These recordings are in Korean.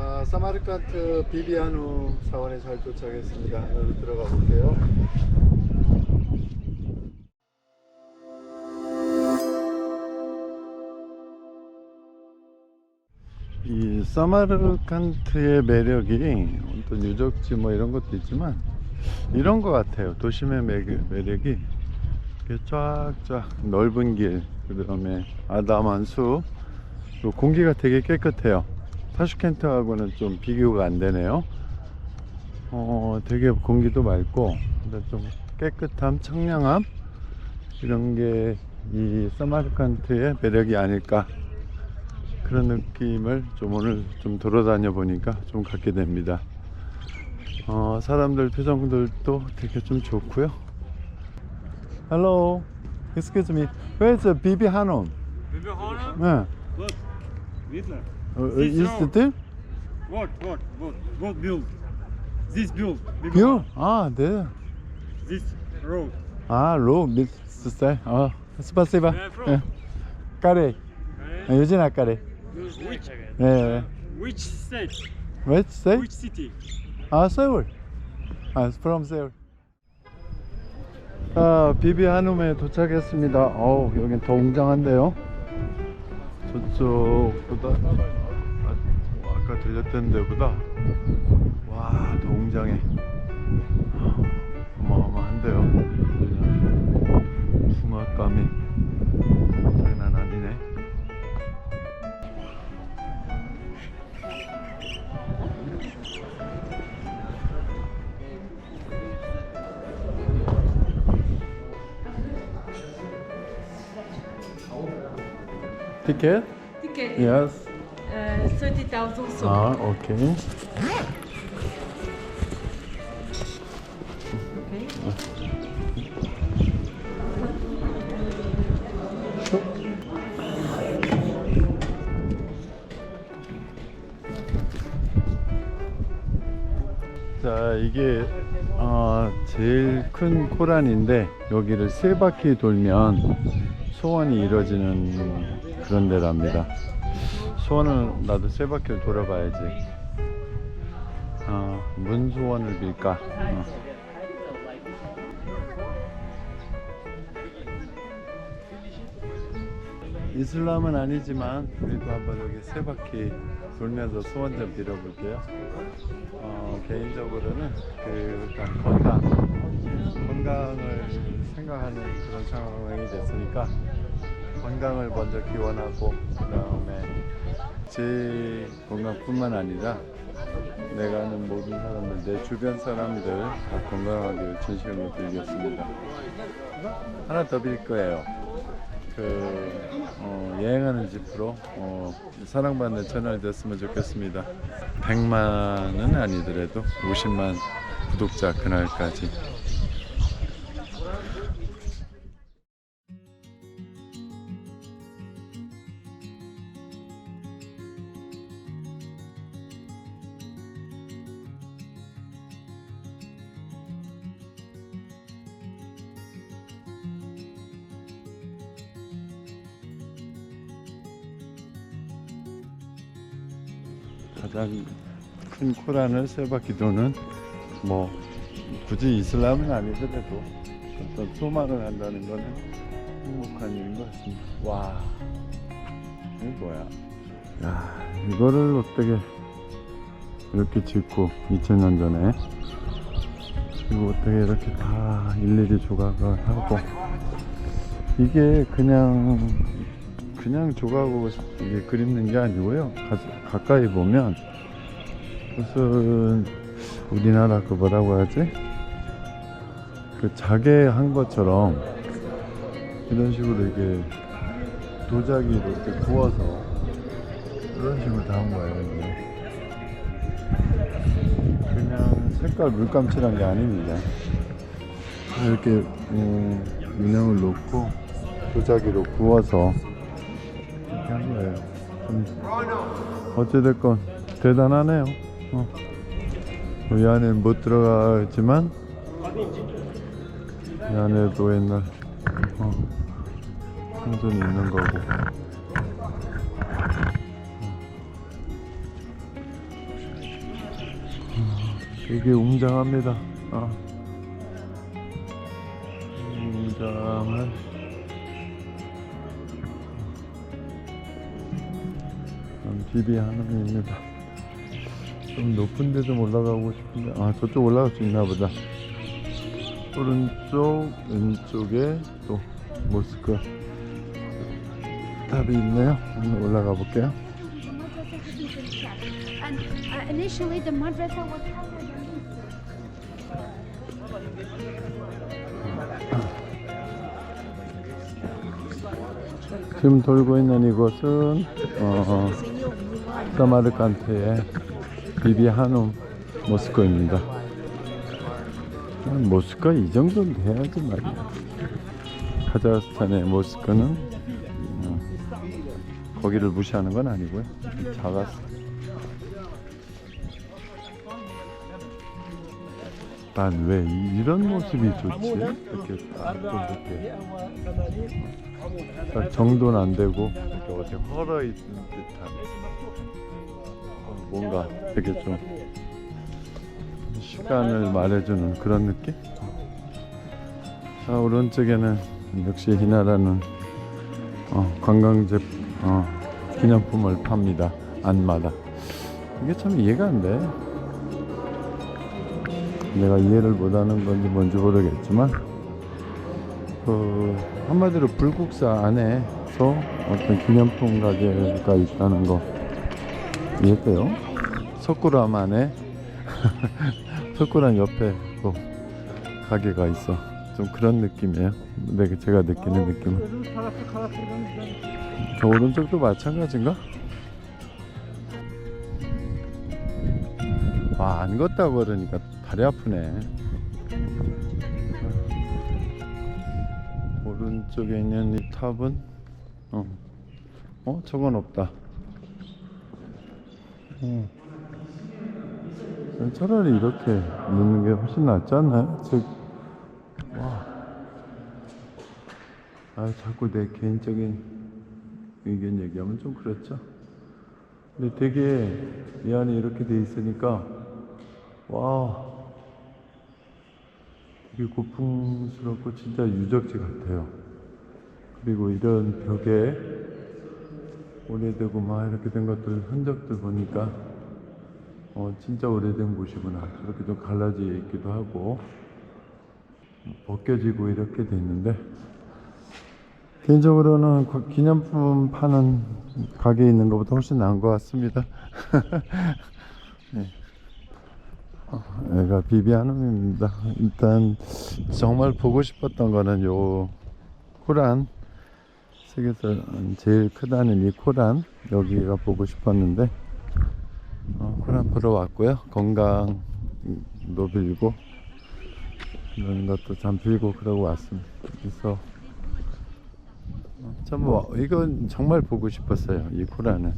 자, 사마르칸트 비비아누 사원에 잘 도착했습니다. 여기 들어가 볼게요. 이 사마르칸트의 매력이 어떤 유적지 뭐 이런 것도 있지만 이런 것 같아요. 도심의 매, 매력이 쫙쫙 넓은 길, 그 다음에 아담한 숲, 또 공기가 되게 깨끗해요. 타슈켄트하고는 좀 비교가 안 되네요. 어, 되게 공기도 맑고, 근데 좀 깨끗함, 청량함, 이런 게 이 사마르칸트의 매력이 아닐까. 그런 느낌을 좀 오늘 좀 돌아다녀 보니까 좀 갖게 됩니다. 어, 사람들 표정들도 되게 좀 좋고요. Hello, excuse me. Where's Bibi Hanum? Bibi Hanım? 네. What? Hitler. Uh, This road. it? What? What? What? What build? This build. Hanım. 아, 네. This road. 아. 어, 스파시바. Where from? 예. 까레. Okay. 유진아 까레. Which? 예. Which state? What say? Which city? 아, 서울. 아, from 서울. 아, 비비 한움에 도착했습니다. 어우, 여긴 더 웅장한데요. 저쪽보다 아, 아까 들렸던 데보다 와, 더 웅장해. 어마어마한데요. 그냥 풍악감이 장난 아니네. 티켓? Ticket Yes. Uh, 30,000 so. 아, 오케이. Okay. 자, 이게 어, 제일 큰 코란인데 여기를 세 바퀴 돌면 소원이 이루어지는 그런 데랍니다. 소원은 나도 세 바퀴를 돌아봐야지. 어, 문 소원을 빌까? 어. 이슬람은 아니지만 그래도 한번 여기 세 바퀴 돌면서 소원 좀 빌어볼게요. 어, 개인적으로는 그 일단 건강, 건강을 생각하는 그런 상황이 됐으니까 건강을 먼저 기원하고 그 다음에 제 건강뿐만 아니라 내가 아는 모든 사람들, 내 주변 사람들 다 건강하게 진심으로 빌겠습니다. 하나 더 빌 거예요. 그 어, 여행하는 집으로 어, 사랑받는 채널이 됐으면 좋겠습니다. 100만은 아니더라도 50만 구독자 그날까지. 가장 큰 코란을 세 바퀴 도는 뭐 굳이 이슬람은 아니더라도 어떤 소망을 한다는 거는 행복한 일인 것 같습니다. 와, 이게 뭐야? 야, 이거를 어떻게 이렇게 짓고 2000년 전에 그리고 어떻게 이렇게 다 일일이 조각을 하고 이게 그냥 그냥 조각하고 이게 그리는 게 아니고요. 가, 가까이 보면 무슨 우리나라 그 뭐라고 하지? 그 자개 한 것처럼 이런 식으로 이게 도자기로 이렇게 구워서 이런 식으로 다 한 거예요. 이게. 그냥 색깔 물감칠한 게 아닙니다. 이렇게 음, 인형을 놓고 도자기로 구워서 어찌됐건 대단하네요. 어. 이 안에 못 들어가지만 이 안에도 옛날 어, 생존이 있는 거고 되게 웅장합니다. 아. 음, 비비 한음입니다. 좀 높은 데 좀 올라가고 싶은데 아 저쪽 올라갈 수 있나 보다. 오른쪽 왼쪽에 또 모스크 탑이 있네요. 한번 올라가 볼게요. 지금 돌고 있는 이곳은 어, 사마르칸트의 비비 한움 모스크입니다. 아, 모스크가 이 정도는 돼야지 말이야. 카자흐스탄의 모스크는 어, 거기를 무시하는 건 아니고요. 작았어. 난왜 이런 모습이 좋지? 이렇게 딱좀 이렇게 딱 정도는 안 되고 이렇게 어디 헐어 있는 듯한 어, 뭔가 되게 좀 시간을 말해주는 그런 느낌? 자 오른쪽에는 역시 이 나라는 어, 관광재 어, 기념품을 팝니다 안마다 이게 참 이해가 안 돼. 내가 이해를 못하는 건지 뭔지 모르겠지만 그 한마디로 불국사 안에서 어떤 기념품 가게가 있다는 거 이해돼요? 석굴암 안에 석굴암 옆에 또 가게가 있어. 좀 그런 느낌이에요. 내가 제가 느끼는 느낌은. 저 오른쪽도 마찬가지인가? 와 안 걷다고 그러니까 다리 아프네. 오른쪽에 있는 이 탑은? 어, 어 저건 없다 어. 차라리 이렇게 넣는 게 훨씬 낫지 않나요? 즉, 와. 아, 자꾸 내 개인적인 의견 얘기하면 좀 그렇죠. 근데 되게 이 안에 이렇게 돼 있으니까, 와. 되게 고풍스럽고 진짜 유적지 같아요. 그리고 이런 벽에 오래되고 막 이렇게 된 것들 흔적들 보니까 어 진짜 오래된 곳이구나 저렇게 좀 갈라져 있기도 하고 벗겨지고 이렇게 돼 있는데 개인적으로는 그 기념품 파는 가게에 있는 것보다 훨씬 나은 것 같습니다. 네. 어, 얘가 비비아눔입니다. 일단 정말 보고 싶었던 거는 요 코란 세계에서 제일 크다는 이 코란 여기가 보고 싶었는데 어, 코란 보러 왔고요. 건강도 빌고 이런 것도 참 빌고 그러고 왔습니다. 그래서 어, 참뭐 이건 정말 보고 싶었어요. 이 코란은.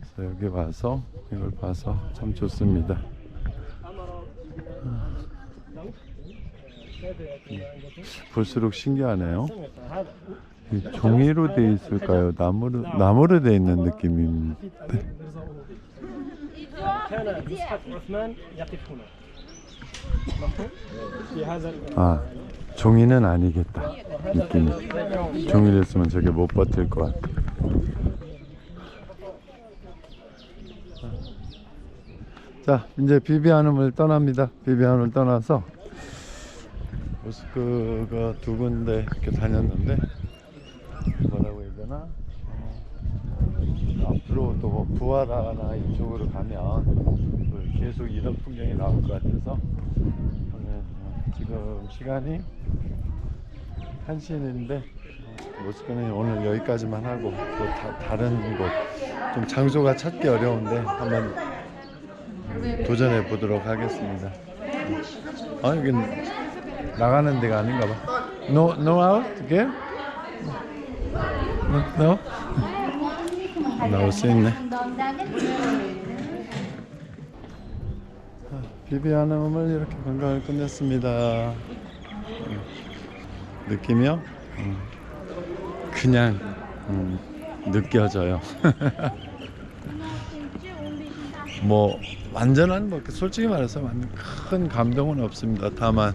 그래서 여기 와서 이걸 봐서 참 좋습니다. 볼수록 신기하네요. 종이로 돼 있을까요? 나무로 나무로 돼 있는 느낌입니다. 아 종이는 아니겠다 느낌이 종이를 쓰면 저게 못 버틸 것 같아. 자 이제 비비안음을 떠납니다. 비비안을 떠나서 모스크가 두 군데 이렇게 다녔는데 앞으로 또뭐 부하라나 이쪽으로 가면 또 계속 이런 풍경이 나올 것 같아서 어, 지금 시간이 1시인데 모스크는 오늘 여기까지만 하고 또 다, 다른 곳 좀 장소가 찾기 어려운데 한번 도전해 보도록 하겠습니다. 아 여긴 나가는 데가 아닌가 봐. No, no out again? No? 나올 수 있네. 비비아넘을 이렇게 관광을 끝냈습니다. 음, 느낌이요? 음, 그냥 음, 느껴져요. 뭐 완전한 뭐 솔직히 말해서 큰 감동은 없습니다. 다만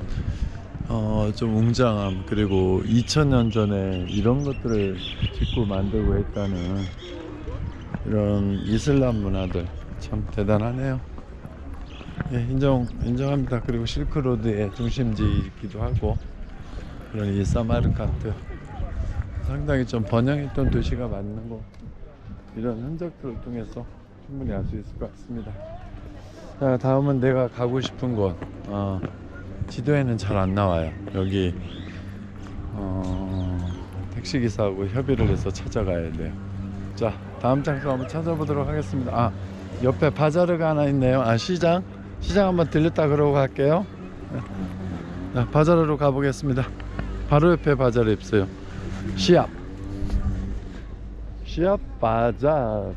어, 좀 웅장함 그리고 2000년 전에 이런 것들을 짓고 만들고 했다는 이런 이슬람 문화들 참 대단하네요. 예, 인정 인정합니다. 그리고 실크로드의 중심지이기도 하고 이런 이 사마르칸트 상당히 좀 번영했던 도시가 맞는 거 이런 흔적들을 통해서 충분히 알 수 있을 것 같습니다. 자, 다음은 내가 가고 싶은 곳. 어, 지도에는 잘 안 나와요. 여기 어, 택시 기사하고 협의를 해서 찾아가야 돼요. 자, 다음 장소 한번 찾아보도록 하겠습니다. 아, 옆에 바자르가 하나 있네요. 아, 시장. 시장 한번 들렸다 그러고 갈게요. 네. 자, 바자르로 가보겠습니다. 바로 옆에 바자르 있어요. 시합. 시합 바자르.